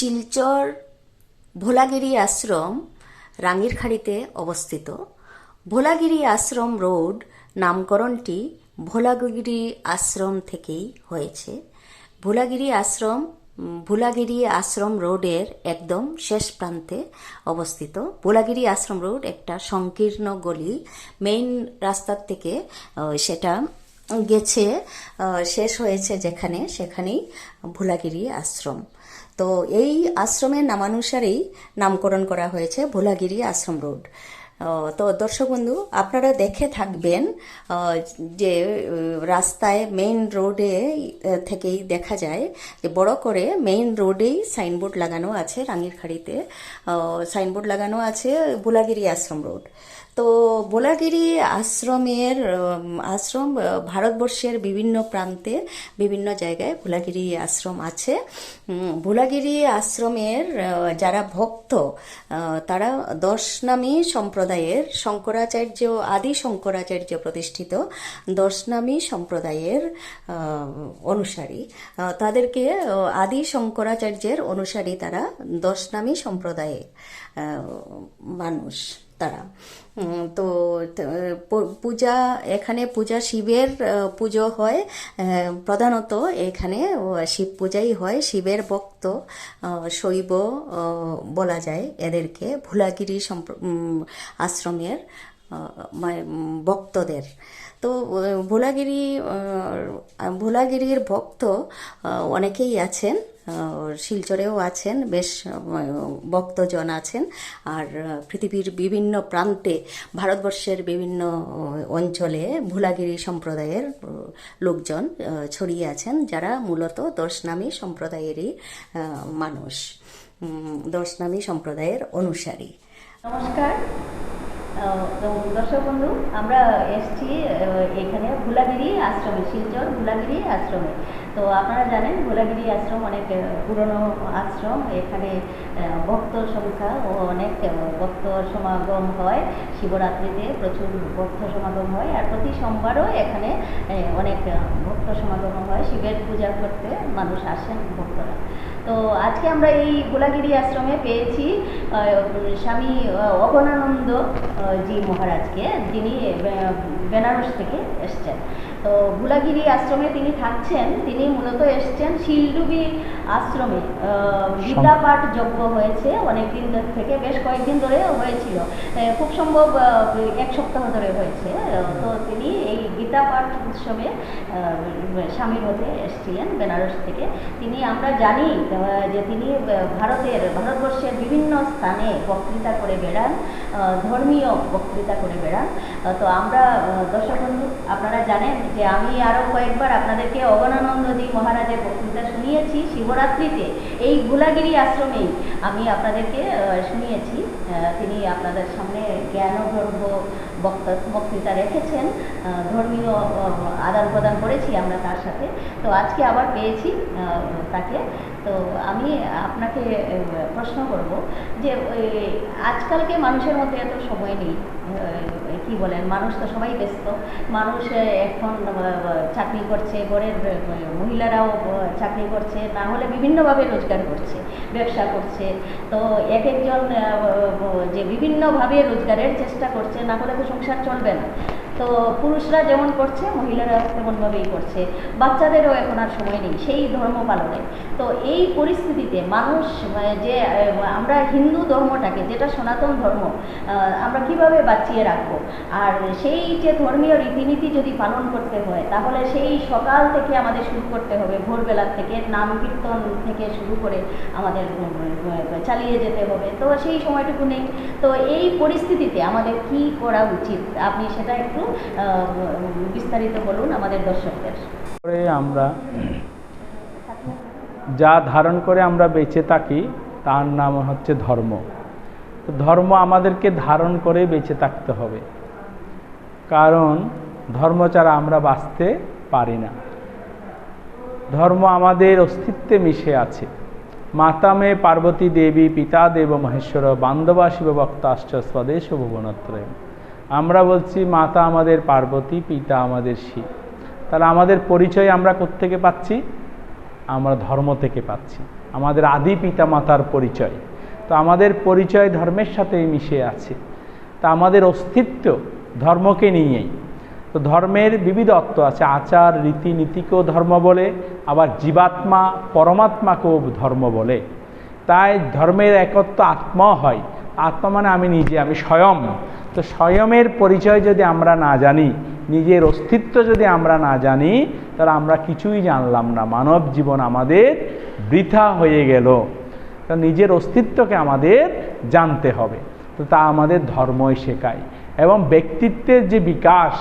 শিলচর ভোলাগিরি আশ্রম, রাঙ্গিরখাড়িতে অবস্থিত। ভোলাগিরি আশ্রম রোড নামকরণটি ভোলাগিরি আশ্রম থেকেই হয়েছে। ভোলাগিরি আশ্রম ভোলাগিরি আশ্রম রোডের একদম শেষ প্রান্তে অবস্থিত। ভোলাগিরি আশ্রম রোড একটা সংকীর্ণ গলি। মেইন রাস্তার থেকে সেটা গেছে শেষ হয়েছে যেখানে, সেখানেই ভোলাগিরি আশ্রম। তো এই আশ্রমের নামানুসারেই নামকরণ করা হয়েছে ভোলাগিরি আশ্রম রোড। তো দর্শক বন্ধু, আপনারা দেখে থাকবেন যে রাস্তায় মেইন রোডে থেকেই দেখা যায় যে বড় করে মেইন রোডেই সাইনবোর্ড লাগানো আছে রাঙ্গিরখাড়িতে সাইনবোর্ড লাগানো আছে ভোলাগিরি আশ্রম রোড। তো বোলাগিরি আশ্রমের আশ্রম ভারতবর্ষের বিভিন্ন প্রান্তে বিভিন্ন জায়গায় ভোলাগিরি আশ্রম আছে। ভোলাগিরি আশ্রমের যারা ভক্ত তারা দশনামী সম্প্রদায়ের শঙ্করাচার্য, আদি শঙ্করাচার্য প্রতিষ্ঠিত দশনামী সম্প্রদায়ের অনুসারী। তাদেরকে আদি শঙ্করাচার্যের অনুসারী তারা দশনামী সম্প্রদায়ে মানুষ। তারা। তো পূজা, এখানে পূজা শিবের পুজো হয় প্রধানত এখানে শিব পূজাই হয়, শিবের ভক্ত শৈব বলা যায় এদেরকে, ভোলাগিরি আশ্রমের ভক্তদের। তো ভোলাগিরি ভোলাগিরির ভক্ত অনেকেই আছেন শিলচরেও আছেন বেশ ভক্তজন আছেন আর পৃথিবীর বিভিন্ন প্রান্তে ভারতবর্ষের বিভিন্ন অঞ্চলে ভোলাগিরি সম্প্রদায়ের লোকজন ছড়িয়ে আছেন যারা মূলত দশনামী সম্প্রদায়েরই মানুষ উম, দশনামী সম্প্রদায়ের অনুসারী। নমস্কার। দর্শক বন্ধু, আমরা এসছি এখানে ভুলাগিরি আশ্রমে, শিলচর ভুলাগিরি আশ্রমে। তো আপনারা জানেন, ভোলাগিরি আশ্রম অনেক পুরনো আশ্রম। এখানে ভক্ত সংখ্যা ও অনেক ভক্ত সমাগম হয়। শিবরাত্রিতে প্রচুর ভক্ত সমাগম হয়। আর প্রতি সোমবারও এখানে অনেক ভক্ত সমাগম হয়। শিবের পূজা করতে মানুষ আসেন ভক্তরা। তো আজকে আমরা এই গোলাগিরি আশ্রমে পেয়েছি স্বামী অগণানন্দ জি মহারাজকে, যিনি বেনারস থেকে এসছেন। তো গোলাগিরি আশ্রমে তিনি থাকছেন, তিনি মূলত এসছেন শিলডুবি আশ্রমে। আহ, গীতা পাঠ যজ্ঞ হয়েছে অনেক দিন থেকে বেশ কয়েকদিন ধরে হয়েছিল। খুব সম্ভব এক সপ্তাহ ধরে হয়েছে। তো তিনি এই গীতা পাঠ উৎসবে সামিল হতে এসেছিলেন বেনারস থেকে। তিনি আমরা জানি যে তিনি ভারতের ভারতবর্ষের বিভিন্ন স্থানে বক্তৃতা করে বেড়ান ধর্মীয় বক্তৃতা করে বেড়ান। তো আমরা দর্শক বন্ধু আপনারা জানেন যে আমি আরও কয়েকবার আপনাদেরকে অগণানন্দজি মহারাজের বক্তৃতা শুনিয়েছি শিবরাত্রিতে এই ভুলাগিরি আশ্রমেই আমি আপনাদেরকে শুনিয়েছি। তিনি আপনাদের সামনে জ্ঞানগর্ভ বক্তা, বক্তৃতা রেখেছেন। ধর্মীয় আদান প্রদান করেছি আমরা তার সাথে। তো আজকে আবার পেয়েছি তাকে। তো আমি আপনাকে প্রশ্ন করব যে আজকালকে মানুষের মধ্যে এত সময় নেই। কি বলেন? মানুষ তো সবাই ব্যস্ত। মানুষ এখন চাকরি করছে ঘরের মহিলারাও চাকরি করছে, না হলে বিভিন্নভাবে রোজগার করছে, ব্যবসা করছে। তো এক একজন যে বিভিন্নভাবে রোজগারের চেষ্টা করছে, না হলে তো সংসার চলবে না। তো পুরুষরা যেমন করছে, মহিলারা তেমনভাবেই করছে। বাচ্চাদেরও এখন আর সময় নেই, সেই ধর্ম পালনে। তো এই পরিস্থিতিতে মানুষ যে আমরা হিন্দু ধর্মটাকে, যেটা সনাতন ধর্ম আমরা কীভাবে বাঁচিয়ে রাখব? আর সেই যে ধর্মীয় রীতিনীতি যদি পালন করতে হয়, তাহলে সেই সকাল থেকে আমাদের শুরু করতে হবে ভোরবেলার থেকে নাম কীর্তন থেকে শুরু করে আমাদের চালিয়ে যেতে হবে। তো সেই সময়টুকু নেই। তো এই পরিস্থিতিতে আমাদের কি করা উচিত? আপনি সেটা একটু বিস্তারিত বলুন আমাদের দর্শকদের। আমরা যা ধারণ করে আমরা বেঁচে থাকি, তার নাম হচ্ছে ধর্ম। ধর্ম আমাদেরকে ধারণ করে বেঁচে থাকতে হবে। কারণ ধর্ম ছাড়া আমরা বাঁচতে পারি না। ধর্ম আমাদের অস্তিত্বে মিশে আছে। মাতা মে পার্বতী দেবী, পিতা দেব মহেশ্বর, বান্ধবা শিব আশ্চর্য স্বদেশ ভুবনত্রয় আমরা বলছি, মাতা আমাদের পার্বতী, পিতা আমাদের শিব। তাহলে আমাদের পরিচয় আমরা কোত্থেকে পাচ্ছি? আমরা ধর্ম থেকে পাচ্ছি। আমাদের আদি পিতা মাতার পরিচয়। তো আমাদের পরিচয় ধর্মের সাথে মিশে আছে। তা আমাদের অস্তিত্ব ধর্মকে নিয়েই। তো ধর্মের বিবিধ অর্থ আছে। আচার, রীতিনীতিকেও ধর্ম বলে, আবার জীবাত্মা, পরমাত্মাকেও ধর্ম বলে। তাই ধর্মের একত্ব আত্মা হয়। আত্মা মানে আমি নিজে, আমি স্বয়ং। তো স্বয়মের পরিচয় যদি আমরা না জানি, নিজের অস্তিত্ব যদি আমরা না জানি, তাহলে আমরা কিছুই জানলাম না। মানব জীবন আমাদের বৃথা হয়ে গেল। তো নিজের অস্তিত্বকে আমাদের জানতে হবে। তো তা আমাদের ধর্মই শেখায়। এবং ব্যক্তিত্বের যে বিকাশ,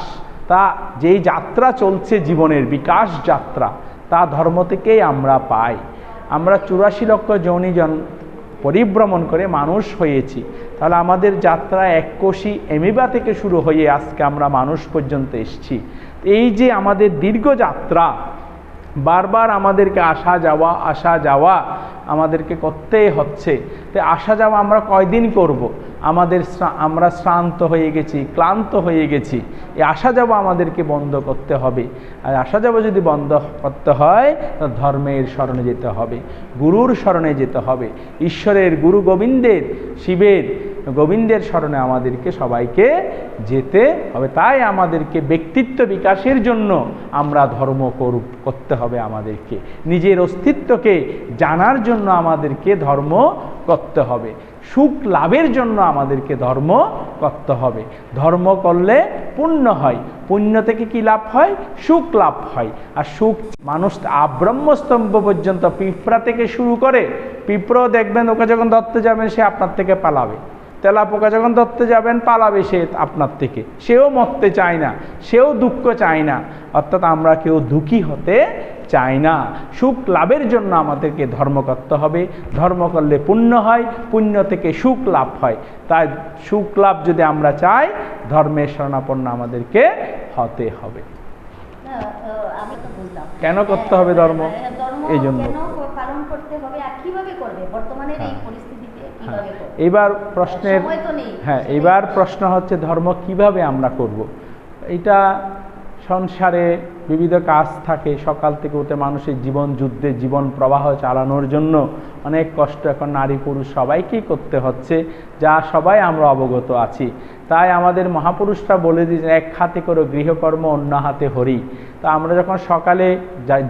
তা যেই যাত্রা চলছে জীবনের বিকাশ যাত্রা, তা ধর্ম থেকেই আমরা পাই। আমরা চুরাশি লক্ষ যৌনিজন পরিভ্রমণ করে মানুষ হয়েছি। তাহলে আমাদের যাত্রা এককোষী এমিবা থেকে শুরু হয়ে আজকে আমরা মানুষ পর্যন্ত এসছি। এই যে আমাদের দীর্ঘ যাত্রা, বারবার আমাদেরকে আসা যাওয়া আসা যাওয়া আমাদেরকে করতেই হচ্ছে। তো আসা যাওয়া আমরা কয়দিন করব। আমাদের আমরা শ্রান্ত হয়ে গেছি, ক্লান্ত হয়ে গেছি। এই আসা যাওয়া আমাদেরকে বন্ধ করতে হবে। আর আসা যাওয়া যদি বন্ধ করতে হয়, তো ধর্মের স্মরণে যেতে হবে, গুরুর স্মরণে যেতে হবে। ঈশ্বরের গুরু গোবিন্দের, শিবের গোবিন্দের স্মরণে আমাদেরকে সবাইকে যেতে হবে। তাই আমাদেরকে ব্যক্তিত্ব বিকাশের জন্য আমরা ধর্ম করু- করতে হবে আমাদেরকে। নিজের অস্তিত্বকে জানার জন্য আমাদেরকে ধর্ম করতে হবে। সুখ লাভের জন্য আমাদেরকে ধর্ম করতে হবে। ধর্ম করলে পুণ্য হয়। পুণ্য থেকে কি লাভ হয়? সুখ লাভ হয়। আর সুখ মানুষ আব্রহ্মস্তম্ভ পর্যন্ত পিঁপড়া থেকে শুরু করে, পিঁপড়াও দেখবেন ওকে যখন ধরতে যাবেন, সে আপনার থেকে পালাবে। তেলা পোকা যখন ধরতে যাবেন, পালাবে সে আপনার থেকে। সেও মরতে চায় না, সেও দুঃখ চায় না। অর্থাৎ আমরা কেউ দুঃখী হতে চাই না সুখ লাভের জন্য আমাদেরকে ধর্ম করতে হবে ধর্ম করলে পুণ্য হয় পুণ্য থেকে সুখ লাভ হয় তাই সুখ লাভ যদি আমরা চাই ধর্মের শরণাপন্ন আমাদেরকে হতে হবে কেন করতে হবে ধর্ম? হ্যাঁ, এই জন্য। কীভাবে করবে বর্তমানের এই হ্যাঁ। হ্যাঁ এবার প্রশ্নের। হ্যাঁ এবার প্রশ্ন হচ্ছে ধর্ম কীভাবে আমরা করব। এটা সংসারে বিবিধ কাজ থাকে। সকাল থেকে উঠে মানুষের জীবন যুদ্ধে, জীবন প্রবাহ চালানোর জন্য অনেক কষ্ট এখন নারী পুরুষ সবাইকেই করতে হচ্ছে, যা সবাই আমরা অবগত আছি। তাই আমাদের মহাপুরুষরা বলে দিয়েছেন, এক হাতে করো গৃহকর্ম, অন্য হাতে হরি। তা আমরা যখন সকালে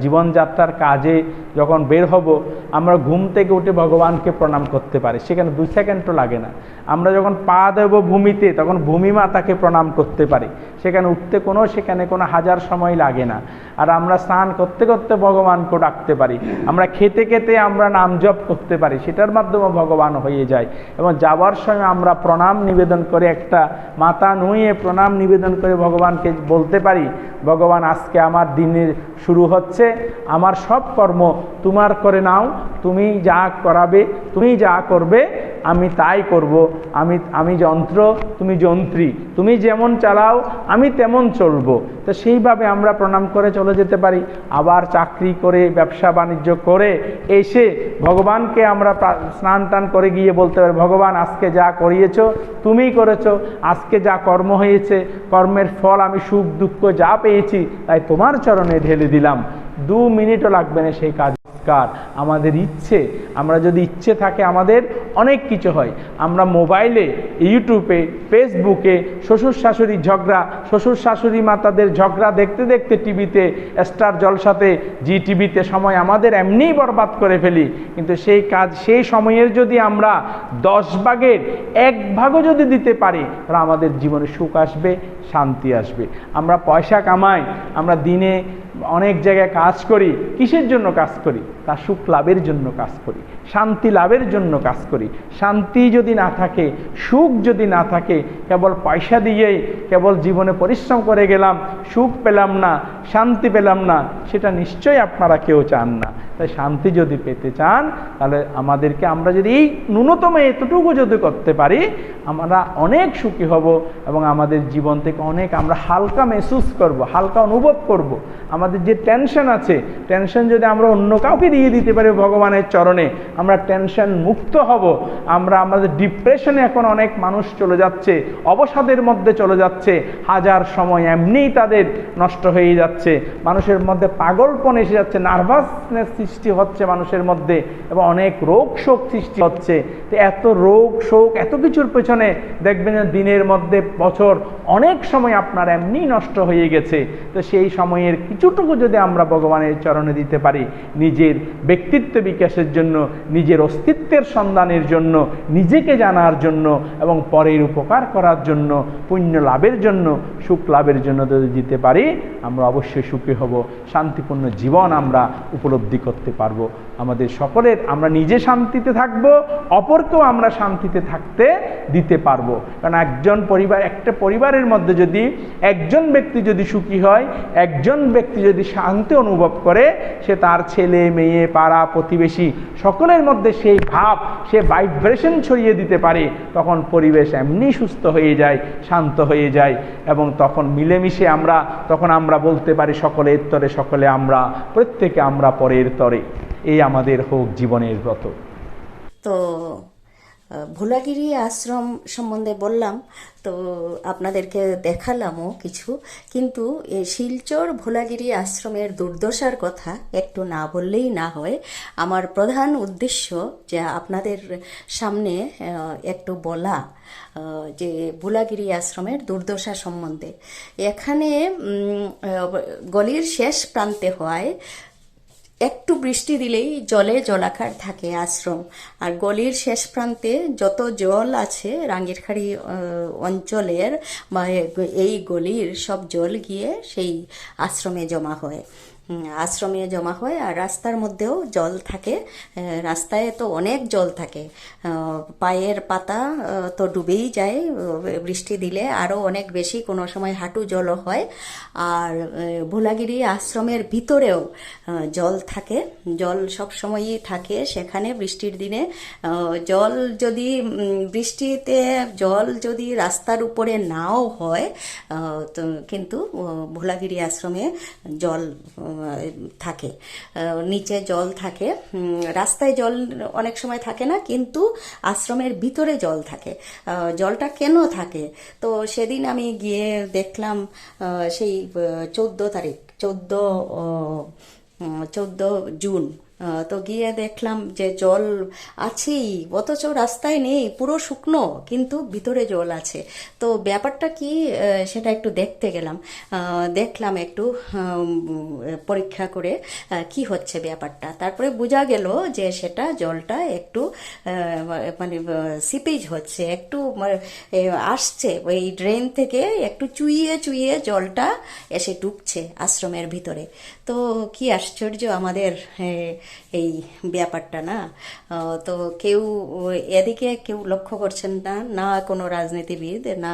জীবনযাত্রার কাজে যখন বের হব আমরা ঘুম থেকে উঠে ভগবানকে প্রণাম করতে পারি। সেখানে দুই সেকেন্ডও লাগে না। আমরা যখন পা দেব ভূমিতে, তখন ভূমি মাতাকে প্রণাম করতে পারি। সেখানে উঠতে কোনো, সেখানে কোনো হাজার সময় লাগে না। আর আমরা স্নান করতে করতে ভগবানকে ডাকতে পারি। আমরা খেতে খেতে আমরা নাম জপ করতে পারি। সেটার মাধ্যমে ভগবান হয়ে যায়। এবং যাওয়ার সময় আমরা প্রণাম নিবেদন করে একটা মাথা নুয়ে প্রণাম নিবেদন করে ভগবানকে বলতে পারি, ভগবান, আজকে আমার দিনের শুরু হচ্ছে। আমার সব কর্ম তোমার করে নাও। তুমি যা করাবে, তুমি যা করবে, আমি তাই করব। আমি আমি যন্ত্র, তুমি যন্ত্রী। তুমি যেমন চালাও, আমি তেমন চলবো। তো সেইভাবে আমরা প্রণাম করে চলে যেতে পারি। আবার চাকরি করে, ব্যবসা বাণিজ্য করে এসে ভগবানকে আমরা স্নান টান করে গিয়ে বলতে পারি, ভগবান, আজকে যা করিয়েছ তুমিই করেছ। আজকে যা কর্ম হয়েছে, কর্মের ফল আমি সুখ দুঃখ যা পেয়েছি, তাই তোমার চরণে ঢেলে দিলাম। দু মিনিটও লাগবে না সেই কাজ কার আমাদের ইচ্ছে, আমরা যদি ইচ্ছে থাকে আমাদের, অনেক কিছু হয়। আমরা মোবাইলে, ইউটিউবে, ফেসবুকে, শ্বশুর শাশুড়ির ঝগড়া, শ্বশুর শাশুড়ি মাতাদের ঝগড়া দেখতে দেখতে টিভিতে, স্টার জলসাতে, জি টিভিতে সময় আমাদের এমনিই বরবাদ করে ফেলি। কিন্তু সেই কাজ, সেই সময়ের যদি আমরা দশ ভাগের এক ভাগও যদি দিতে পারি, তাহলে আমাদের জীবনে সুখ আসবে, শান্তি আসবে। আমরা পয়সা কামাই, আমরা দিনে অনেক জায়গায় কাজ করি, কিসের জন্য কাজ করি? তা সুখ লাভের জন্য কাজ করি, শান্তি লাভের জন্য কাজ করি। শান্তি যদি না থাকে, সুখ যদি না থাকে, কেবল পয়সা দিয়েই কেবল জীবনে পরিশ্রম করে গেলাম, সুখ পেলাম না, শান্তি পেলাম না, সেটা নিশ্চয়ই আপনারা কেউ চান না। তাই শান্তি যদি পেতে চান, তাহলে আমাদেরকে আমরা যদি এই ন্যূনতম এতটুকু যদি করতে পারি, আমরা অনেক সুখী হব এবং আমাদের জীবন থেকে অনেক আমরা হালকা মেহসুস করব, হালকা অনুভব করব। আমাদের যে টেনশন আছে টেনশন যদি আমরা অন্য কাউকে দিয়ে দিতে পারি ভগবানের চরণে, আমরা টেনশন মুক্ত হব। আমরা আমাদের ডিপ্রেশনে এখন অনেক মানুষ চলে যাচ্ছে, অবসাদের মধ্যে চলে যাচ্ছে, হাজার সময় এমনিই তাদের নষ্ট হয়ে যাচ্ছে, মানুষের মধ্যে পাগলপন এসে যাচ্ছে নার্ভাসনেস সৃষ্টি হচ্ছে মানুষের মধ্যে এবং অনেক রোগ শোক সৃষ্টি হচ্ছে। তো এত রোগ শোক, এত কিছুর পেছনে দেখবেন দিনের মধ্যে বছর অনেক সময় আপনার এমনি নষ্ট হয়ে গেছে। তো সেই সময়ের কিছুটুকু যদি আমরা ভগবানের চরণে দিতে পারি, নিজের ব্যক্তিত্ব বিকাশের জন্য, নিজের অস্তিত্বের সন্ধানের জন্য, নিজেকে জানার জন্য এবং পরের উপকার করার জন্য, পুণ্য লাভের জন্য, সুখ লাভের জন্য যদি দিতে পারি, আমরা অবশ্যই সুখী হব। শান্তিপূর্ণ জীবন আমরা উপলব্ধি করতে পারব। আমাদের সকলের আমরা নিজে শান্তিতে থাকব, অপরকেও আমরা শান্তিতে থাকতে দিতে পারব। কারণ একজন পরিবার, একটা পরিবারের মধ্যে যদি একজন ব্যক্তি যদি সুখী হয়, একজন ব্যক্তি যদি শান্তি অনুভব করে, সে তার ছেলে, মেয়ে, পাড়া, প্রতিবেশী সকলের মধ্যে সেই ভাব, সে ভাইব্রেশন ছড়িয়ে দিতে পারে, তখন পরিবেশ এমনি সুস্থ হয়ে যায়, শান্ত হয়ে যায় এবং তখন মিলেমিশে আমরা, তখন আমরা বলতে পারি সকলের তরে সকলে আমরা, প্রত্যেকে আমরা পরের তরে। এই আমাদের হোক জীবনের ব্রত। তো ভোলাগিরি আশ্রম সম্বন্ধে বললাম, তো আপনাদেরকে দেখালামও কিছু। কিন্তু শিলচর ভোলাগিরি আশ্রমের দুর্দশার কথা একটু না বললেই না হয়। আমার প্রধান উদ্দেশ্য যে আপনাদের সামনে একটু বলা যে ভোলাগিরি আশ্রমের দুর্দশা সম্বন্ধে। এখানে গলির শেষ প্রান্তে হয় একটু বৃষ্টি দিলেই জলে জলাকার থাকে আশ্রম। আর গলির শেষ প্রান্তে যত জল আছে রাঙ্গিরখাড়ি অঞ্চলের বা এই গলির সব জল গিয়ে সেই আশ্রমে জমা হয়। আশ্রমে জমা হয় আর রাস্তার মধ্যেও জল থাকে। রাস্তায় তো অনেক জল থাকে। পায়ের পাতা তো ডুবেই যায়। বৃষ্টি দিলে আরও অনেক বেশি কোনো সময় হাঁটু জলও হয়। আর ভোলাগিরি আশ্রমের ভিতরেও জল থাকে। জল সব সময়ই থাকে। সেখানে বৃষ্টির দিনে জল যদি বৃষ্টিতে জল যদি রাস্তার উপরে নাও হয় তো কিন্তু ভোলাগিরি আশ্রমে জল থাকে। নিচে জল থাকে। রাস্তায় জল অনেক সময় থাকে না, কিন্তু আশ্রমের ভিতরে জল থাকে। জলটা কেন থাকে? তো সেদিন আমি গিয়ে দেখলাম সেই চোদ্দ তারিখ, চোদ্দ চোদ্দ জুন। তো গিয়ে দেখলাম যে জল আছেই, অথচ রাস্তায় নেই, পুরো শুকনো, কিন্তু ভিতরে জল আছে। তো ব্যাপারটা কি সেটা একটু দেখতে গেলাম। দেখলাম একটু পরীক্ষা করে কি হচ্ছে ব্যাপারটা। তারপরে বোঝা গেল যে সেটা জলটা একটু মানে সিপেজ হচ্ছে, একটু আসছে। ওই ড্রেন থেকে একটু চুইয়ে চুইয়ে জলটা এসে ঢুকছে আশ্রমের ভিতরে। তো কি আশ্চর্য আমাদের এই ব্যাপারটা না? তো কেউ এদিকে কেউ লক্ষ্য করছেন না না কোনো রাজনীতিবিদ, না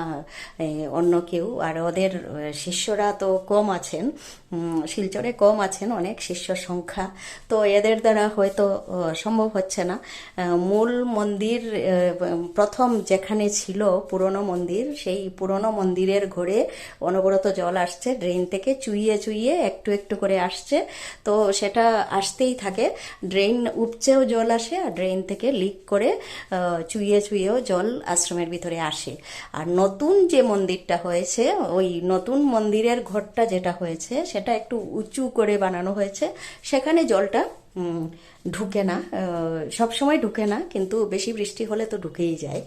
অন্য কেউ। আর ওদের শিষ্যরা তো কম আছেন শিলচরে কম আছেন অনেক শিষ্য সংখ্যা। তো এদের দ্বারা হয়তো সম্ভব হচ্ছে না। মূল মন্দির প্রথম যেখানে ছিল পুরনো মন্দির, সেই পুরনো মন্দিরের ঘরে অনবরত জল আসছে, ড্রেন থেকে চুইয়ে চুইয়ে একটু একটু করে আসছে। তো সেটা আসতেই থাকে। ড্রেন উপচেও জল আসে আর ড্রেন থেকে লিক করে চুইয়ে চুইয়েও জল আশ্রমের ভিতরে আসে। আর নতুন যে মন্দিরটা হয়েছে, ওই নতুন মন্দিরের ঘরটা যেটা হয়েছে, সেটা একটু উঁচু করে বানানো হয়েছে। সেখানে জলটা ঢুকে না সব সময় ঢুকে না, কিন্তু বেশি বৃষ্টি হলে তো ঢুকেই যায়।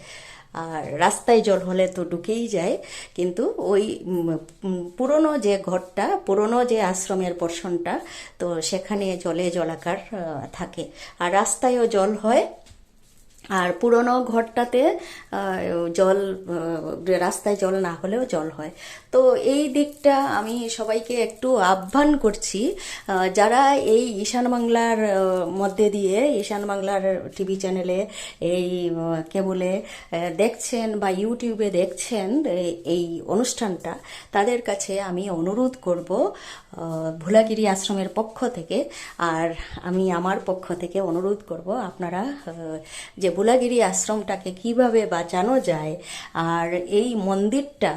আর রাস্তায় জল হলে তো ঢুকেই যায়, কিন্তু ওই পুরনো যে ঘরটা, পুরনো যে আশ্রমের পোর্শনটা তো সেখানে জলে জলাকার থাকে। আর রাস্তায়ও জল হয় আর পুরনো ঘরটাতে জল রাস্তায় জল না হলেও জল হয়। তো এই দিকটা আমি সবাইকে একটু আহ্বান করছি যারা এই ঈশান বাংলার মধ্যে দিয়ে, ঈশান বাংলার টিভি চ্যানেলে এই কেবলে দেখছেন বা ইউটিউবে দেখছেন এই- অনুষ্ঠানটা, তাদের কাছে আমি অনুরোধ করব ভোলাগিরি আশ্রমের পক্ষ থেকে, আর আমি আমার পক্ষ থেকে অনুরোধ করব আপনারা যে ভোলাগিরি আশ্রমটাকে কীভাবে বাঁচানো যায়, আর এই মন্দিরটা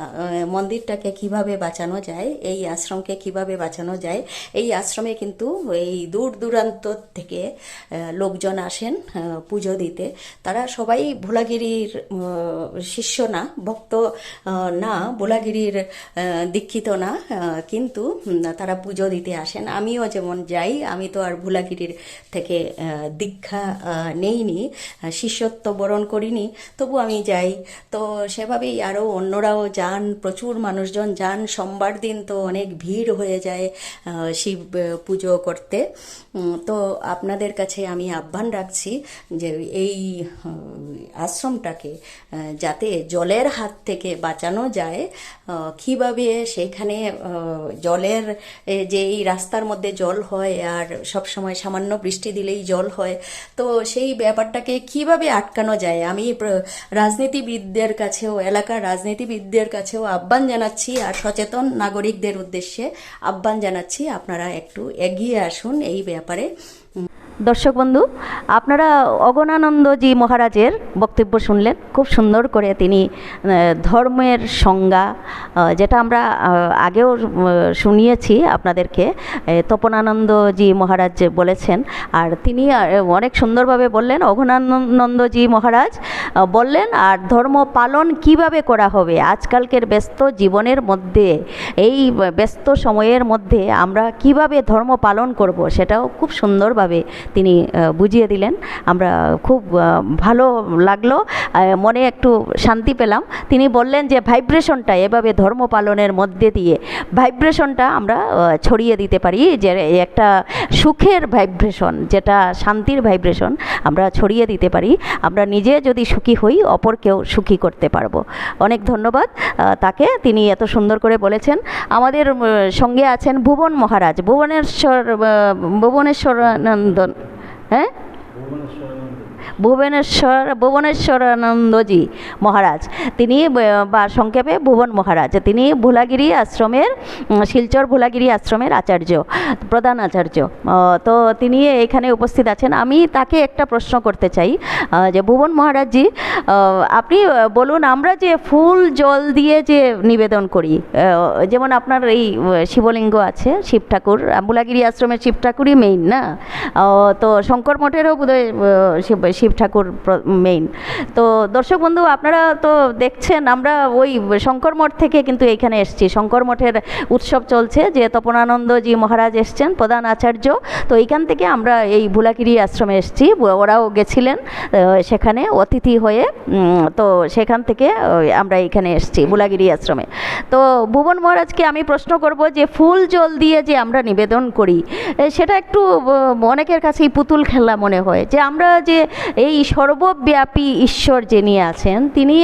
মন্দিরটাকে কীভাবে বাঁচানো যায়, এই আশ্রমকে কীভাবে বাঁচানো যায়, এই আশ্রমে কিন্তু এই দূর দূরান্ত থেকে লোকজন আসেন পুজো দিতে। তারা সবাই ভোলাগিরির শিষ্য না, ভক্ত না, ভোলাগিরির দীক্ষিত না কিন্তু তারা পুজো দিতে আসেন। আমিও যেমন যাই, আমি তো আর ভোলাগিরির থেকে দীক্ষা নেইনি শিষ্যত্ব বরণ করিনি, তবু আমি যাই। তো সেভাবেই আরও অন্যরাও যান, প্রচুর মানুষজন যান। সোমবার দিন তো অনেক ভিড় হয়ে যায় শিব পুজো করতে। তো আপনাদের কাছে আমি আহ্বান রাখছি যে এই আশ্রমটাকে যাতে জলের হাত থেকে বাঁচানো যায় কীভাবে সেখানে জলের যে এই রাস্তার মধ্যে জল হয় আর সব সময় সামান্য বৃষ্টি দিলেই জল হয়। তো সেই ব্যাপারটাকে কীভাবে আটকানো যায়? আমি রাজনীতিবিদদের কাছেও, এলাকার রাজনীতিবিদদের কাছেও আহ্বান জানাচ্ছি আর সচেতন নাগরিকদের উদ্দেশ্যে আহ্বান জানাচ্ছি। আপনারা একটু এগিয়ে আসুন এই ব্যাপারে। দর্শক বন্ধু, আপনারা অগণানন্দজি মহারাজের বক্তব্য শুনলেন। খুব সুন্দর করে তিনি ধর্মের সংজ্ঞা যেটা আমরা আগেও শুনিয়েছি আপনাদেরকে তপনানন্দজি মহারাজ বলেছেন। আর তিনি অনেক সুন্দরভাবে বললেন অঘনানন্দজি মহারাজ বললেন, আর ধর্ম পালন কীভাবে করা হবে? আজকালকের ব্যস্ত জীবনের মধ্যে, এই ব্যস্ত সময়ের মধ্যে আমরা কীভাবে ধর্ম পালন করব? সেটাও খুব সুন্দরভাবে তিনি বুঝিয়ে দিলেন। আমরা খুব ভালো লাগল মনে একটু শান্তি পেলাম। তিনি বললেন যে ভাইব্রেশনটা এভাবে ধর্ম পালনের মধ্যে দিয়ে ভাইব্রেশনটা আমরা ছড়িয়ে দিতে পারি যে একটা সুখের ভাইব্রেশন যেটা শান্তির ভাইব্রেশন আমরা ছড়িয়ে দিতে পারি। আমরা নিজে যদি সুখী হই অপরকেও সুখী করতে পারব। অনেক ধন্যবাদ তাকে। তিনি এত সুন্দর করে বলেছেন। আমাদের সঙ্গে আছেন ভুবন মহারাজ। ভুবনেশ্বর আহ, ভুবনেশ্বরানন্দ হ্যাঁ ভুবনেশ্বর ভুবনেশ্বরানন্দজি মহারাজ। তিনি বা, সংক্ষেপে ভুবন মহারাজ। তিনি ভোলাগিরি আশ্রমের শিলচর ভোলাগিরি আশ্রমের আচার্য, প্রধান আচার্য। তো তিনি এখানে উপস্থিত আছেন। আমি তাকে একটা প্রশ্ন করতে চাই যে ভুবন মহারাজজি আপনি বলুন, আমরা যে ফুল, জল দিয়ে যে নিবেদন করি যেমন আপনার এই শিবলিঙ্গ আছে, শিব ঠাকুর, ভোলাগিরি আশ্রমের শিব ঠাকুরই মেইন না? তো শঙ্কর মঠেরও বোধহয় শিব শিব ঠাকুর মেইন তো দর্শক বন্ধু, আপনারা তো দেখছেন, আমরা ওই শঙ্কর মঠ থেকে কিন্তু এইখানে এসেছি। শঙ্কর মঠের উৎসব চলছে। যে তপনানন্দজি মহারাজ এসছেন, প্রধান আচার্য। তো এইখান থেকে আমরা এই ভুলাগিরি আশ্রমে এসেছি। ওরাও গেছিলেন সেখানে অতিথি হয়ে। তো সেখান থেকে আমরা এইখানে এসেছি, ভুলাগিরি আশ্রমে। তো ভুবন মহারাজকে আমি প্রশ্ন করব যে, ফুল জল দিয়ে যে আমরা নিবেদন করি সেটা একটু অনেকের কাছেই পুতুল খেলা মনে হয়। যে আমরা যে এই সর্বব্যাপী ঈশ্বর যিনি আছেন, তিনি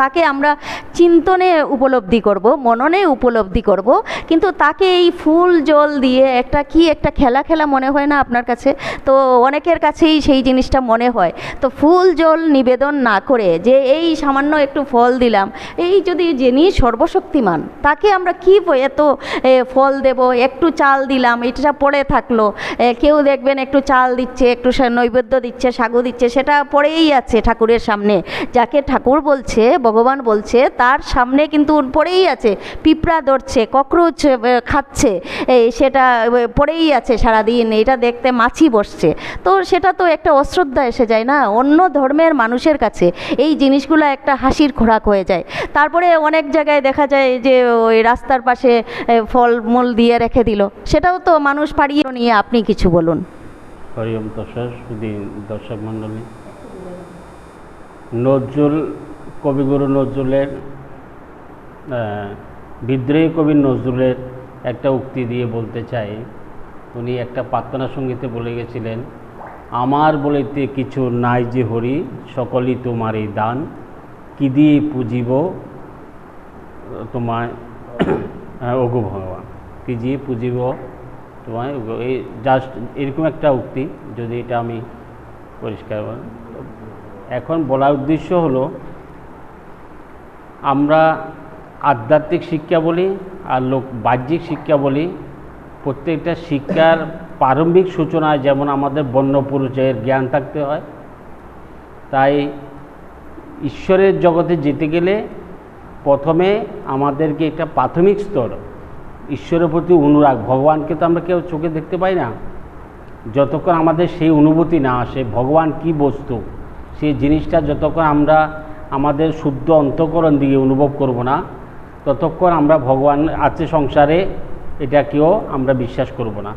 তাকে আমরা চিন্তনে উপলব্ধি করব, মননে উপলব্ধি করব, কিন্তু তাকে এই ফুল জল দিয়ে একটা কি একটা খেলা খেলা মনে হয় না আপনার কাছে? তো অনেকের কাছেই সেই জিনিসটা মনে হয়। তো ফুল জল নিবেদন না করে যে এই সামান্য একটু ফল দিলাম, এই যদি যিনি সর্বশক্তিমান, তাকে আমরা কি এত ফল দেব? একটু চাল দিলাম, এটা পড়ে থাকল। কেউ দেখবেন একটু চাল দিচ্ছে, একটু নৈবেদ্য দিচ্ছে, সাগু দিচ্ছে সেটা পড়েই আছে ঠাকুরের সামনে। যাকে ঠাকুর বলছে, ভগবান বলছে, তার সামনে কিন্তু পড়েই আছে, পিঁপড়া ধরছে, ককরোচ খাচ্ছে এই সেটা পড়েই আছে সারাদিন, এটা দেখতে মাছি বসছে। তো সেটা তো একটা অশ্রদ্ধা এসে যায় না? অন্য ধর্মের মানুষের কাছে এই জিনিসগুলো একটা হাসির খোরাক হয়ে যায়। তারপরে অনেক জায়গায় দেখা যায় যে, ওই রাস্তার পাশে ফলমূল দিয়ে রেখে দিল। সেটাও তো মানুষ পাড়িয়ে নিয়ে, আপনি কিছু বলুন। হরিওম দর্শক শুধু দর্শক মণ্ডলী। নজরুল, কবিগুরু নজরুলের বিদ্রোহী কবি নজরুলের একটা উক্তি দিয়ে বলতে চাই। উনি একটা প্রার্থনা সঙ্গীতে বলে গেছিলেন, আমার বলিতে কিছু নাই যে হরি, সকলই তোমারই দান। কি দিয়ে পুজিব তোমায় ওগো ভগবান? কি দিয়ে পুজিব তোমায় এই জাস্ট এরকম একটা উক্তি, যদি এটা আমি পরিষ্কার এখন বলার উদ্দেশ্য হলো, আমরা আধ্যাত্মিক শিক্ষা বলি আর লোক বাহ্যিক শিক্ষা বলি, প্রত্যেকটা শিক্ষার প্রারম্ভিক সূচনায় যেমন আমাদের বন্য পরিচয়ের জ্ঞান থাকতে হয়, তাই ঈশ্বরের জগতে যেতে গেলে প্রথমে আমাদেরকে একটা প্রাথমিক স্তর ঈশ্বরের প্রতি অনুরাগ। ভগবানকে তো আমরা কেউ চোখে দেখতে পাই না। যতক্ষণ আমাদের সেই অনুভূতি না আসে, ভগবান কি বস্তু? সেই জিনিসটা যতক্ষণ আমরা আমাদের শুদ্ধ অন্তকরণ দিয়ে অনুভব করব না, ততক্ষণ আমরা ভগবান আছে সংসারে এটা কেউ আমরা বিশ্বাস করব না।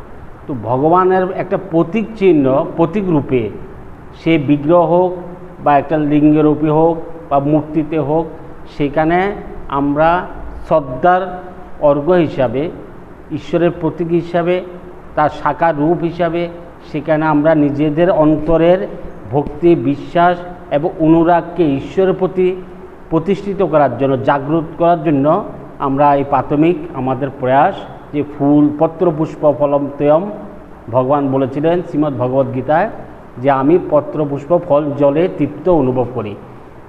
তো ভগবানের একটা প্রতীক চিহ্ন, প্রতীক রূপে সে বিগ্রহ হোক বা একটা লিঙ্গরূপী হোক বা মূর্তিতে হোক, সেখানে আমরা শ্রদ্ধার অর্ঘ হিসাবে, ঈশ্বরের প্রতীক হিসাবে, তার শাখা রূপ হিসাবে, সেখানে আমরা নিজেদের অন্তরের ভক্তি, বিশ্বাস এবং অনুরাগকে ঈশ্বরের প্রতি প্রতিষ্ঠিত করার জন্য, জাগ্রত করার জন্য আমরা এই প্রাথমিক আমাদের প্রয়াস যে ফুল পত্র পুষ্প ফলম তেয়ম ভগবান বলেছিলেন শ্রীমদ্ ভগবদ্গীতায় যে আমি পত্র পুষ্প ফল জলে তৃপ্ত অনুভব করি।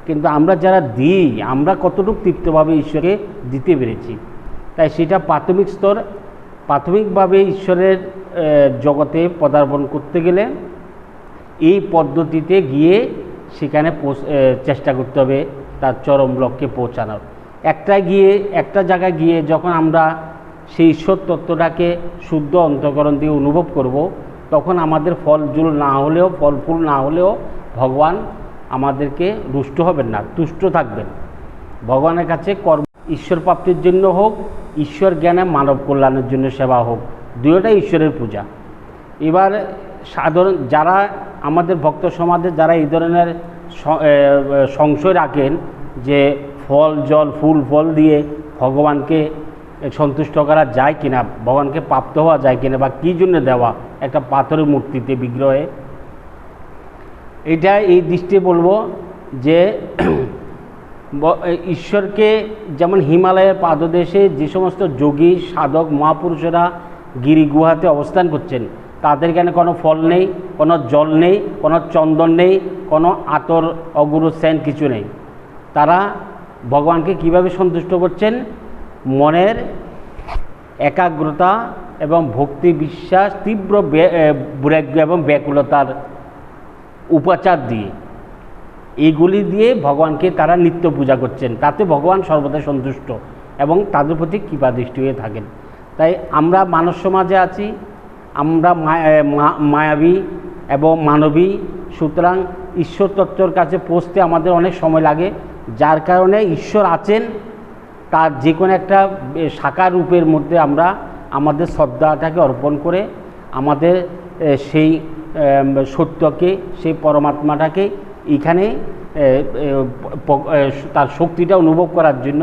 কিন্তু আমরা যারা দিই, আমরা কতটুকু তৃপ্তভাবে ঈশ্বরকে দিতে পেরেছি? তাই সেটা প্রাথমিক স্তর, প্রাথমিকভাবে ঈশ্বরের জগতে পদার্পণ করতে গেলে এই পদ্ধতিতে গিয়ে সেখানে চেষ্টা করতে হবে তার চরম লক্ষ্যে পৌঁছানোর। একটা গিয়ে, একটা জায়গায় গিয়ে যখন আমরা সেই ঈশ্বর তত্ত্বটাকে শুদ্ধ অন্তকরণ দিয়ে অনুভব করব, তখন আমাদের ফল জুল না হলেও, ফল ফুল না হলেও ভগবান আমাদেরকে রুষ্ট হবেন না, তুষ্ট থাকবেন। ভগবানের কাছে কর্ম, ঈশ্বর প্রাপ্তির জন্য হোক ঈশ্বর জ্ঞানে মানব কল্যাণের জন্য সেবা হোক দুয়োটাই ঈশ্বরের পূজা। এবার সাধারণ যারা আমাদের ভক্ত সমাজে যারা এই ধরনের সংশয় রাখেন যে ফল, জল, ফুল, ফল দিয়ে ভগবানকে সন্তুষ্ট করা যায় কিনা, ভগবানকে প্রাপ্ত হওয়া যায় কিনা বা কী জন্য দেওয়া, একটা পাথরের মূর্তিতে বিগ্রহে, এটা এই দৃষ্টি বলব যে ঈশ্বরকে যেমন হিমালয়ের পাদদেশে যে সমস্ত যোগী, সাধক, মহাপুরুষেরা গিরিগুহাতে অবস্থান করছেন, তাদের এখানে কোনো ফল নেই, কোনো জল নেই, কোনো চন্দন নেই, কোনো আতর, অগুরু, সেন কিছু নেই? তারা ভগবানকে কীভাবে সন্তুষ্ট করছেন? মনের একাগ্রতা এবং ভক্তি বিশ্বাস তীব্র বৈরাগ্য এবং ব্যাকুলতার উপাচার দিয়ে। এইগুলি দিয়ে ভগবানকে তারা নিত্য পূজা করছেন। তাতে ভগবান সর্বদা সন্তুষ্ট এবং তাদের প্রতি কৃপাদৃষ্টি হয়ে থাকেন। তাই আমরা মানব সমাজে আছি, আমরা মায়াবী এবং মানবী, সুতরাং ঈশ্বর তত্ত্বর কাছে পৌঁছতে আমাদের অনেক সময় লাগে। যার কারণে ঈশ্বর আছেন, তার যে কোনো একটা সাকার রূপের মধ্যে আমরা আমাদের শ্রদ্ধাটাকে অর্পণ করে, আমাদের সেই সত্যকে, সেই পরমাত্মাটাকে এখানে তার শক্তিটা অনুভব করার জন্য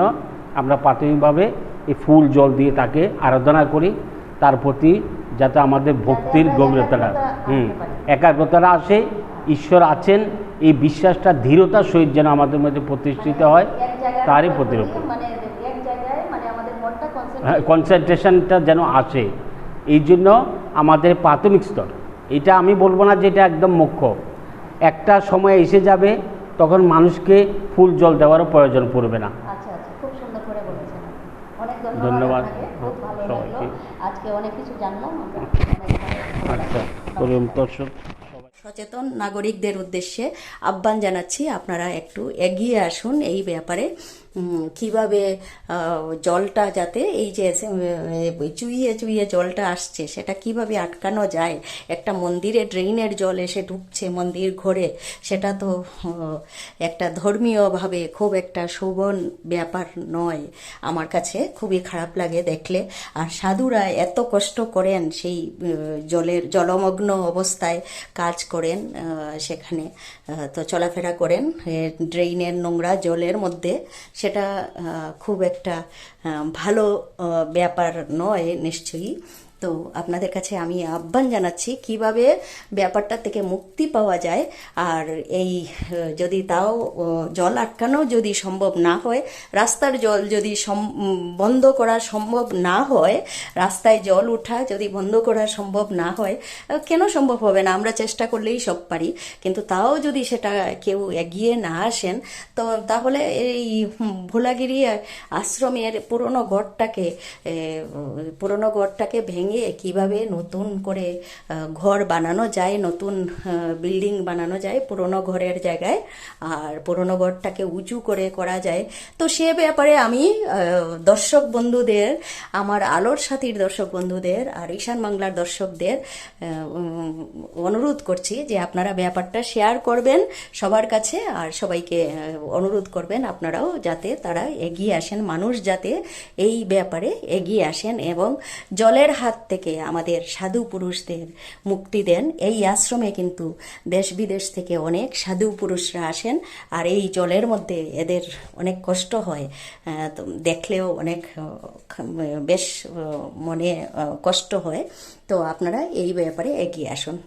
আমরা প্রাথমিকভাবে এই ফুল জল দিয়ে তাকে আরাধনা করি। তার প্রতি যাতে আমাদের ভক্তির গভীরতাটা হুম। একাগ্রতাটা আসে ঈশ্বর আছেন এই বিশ্বাসটা দৃঢ়তার সহিত যেন আমাদের মধ্যে প্রতিষ্ঠিত হয় তারই প্রতিরূপ। মানে জায়গায় মানে হ্যাঁ কনসেন্ট্রেশনটা যেন আসে। এই জন্য আমাদের প্রাথমিক স্তর এটা আমি বলব না যে এটা একদম মুখ্য। একটা সময় এসে যাবে তখন মানুষকে ফুল জল দেওয়ারও প্রয়োজন পড়বে না। আচ্ছা আচ্ছা খুব সুন্দর করে বলেছেন অনেক ধন্যবাদ সবাইকে। আজকে অনেক কিছু জানলাম আচ্ছা। দর্শক। সচেতন নাগরিকদের উদ্দেশ্যে আহ্বান জানাচ্ছি আপনারা একটু এগিয়ে আসুন এই ব্যাপারে। কীভাবে জলটা যাতে এই যে চুইয়ে চুইয়ে জলটা আসছে, সেটা কীভাবে আটকানো যায়? একটা মন্দিরে ড্রেইনের জল এসে ঢুকছে মন্দির ঘরে, সেটা তো একটা ধর্মীয়ভাবে খুব একটা শোভন ব্যাপার নয়। আমার কাছে খুবই খারাপ লাগে দেখলে। আর সাধুরা এত কষ্ট করেন সেই জলের, জলমগ্ন অবস্থায় কাজ করেন সেখানে তো চলাফেরা করেন। ড্রেইনের নোংরা জলের মধ্যে সেটা খুব একটা ভালো ব্যাপার নয় নিশ্চয়ই। তো আপনাদের কাছে আমি আহ্বান জানাচ্ছি কীভাবে ব্যাপারটা থেকে মুক্তি পাওয়া যায় আর এই যদি তাও জল আটকানো যদি সম্ভব না হয়, রাস্তার জল যদি বন্ধ করা সম্ভব না হয়, রাস্তায় জল ওঠা যদি বন্ধ করা সম্ভব না হয় কেন সম্ভব হবে না? আমরা চেষ্টা করলেই সব পারি। কিন্তু তাও যদি সেটা কেউ এগিয়ে না আসেন, তো তাহলে এই ভোলাগিরি আশ্রমের পুরনো ঘরটাকে পুরনো গড়টাকে ভেঙে ভেঙে কীভাবে নতুন করে ঘর বানানো যায়, নতুন বিল্ডিং বানানো যায় পুরনো ঘরের জায়গায়, আর পুরনো ঘরটাকে উঁচু করে করা যায়। তো সে ব্যাপারে আমি দর্শক বন্ধুদের, আমার আলোর সাথীর দর্শক বন্ধুদের আর ঈশান বাংলার দর্শকদের অনুরোধ করছি যে আপনারা ব্যাপারটা শেয়ার করবেন সবার কাছে আর সবাইকে অনুরোধ করবেন আপনারাও যাতে তারা এগিয়ে আসেন, মানুষ যাতে এই ব্যাপারে এগিয়ে আসেন এবং জলের হাত থেকে আমাদের সাধু পুরুষদের মুক্তি দেন। এই আশ্রমে কিন্তু দেশ বিদেশ থেকে অনেক সাধু পুরুষরা আসেন আর এই জলের মধ্যে এদের অনেক কষ্ট হয়। দেখলেও অনেক বেশ মনে কষ্ট হয়। তো আপনারা এই ব্যাপারে এগিয়ে আসুন।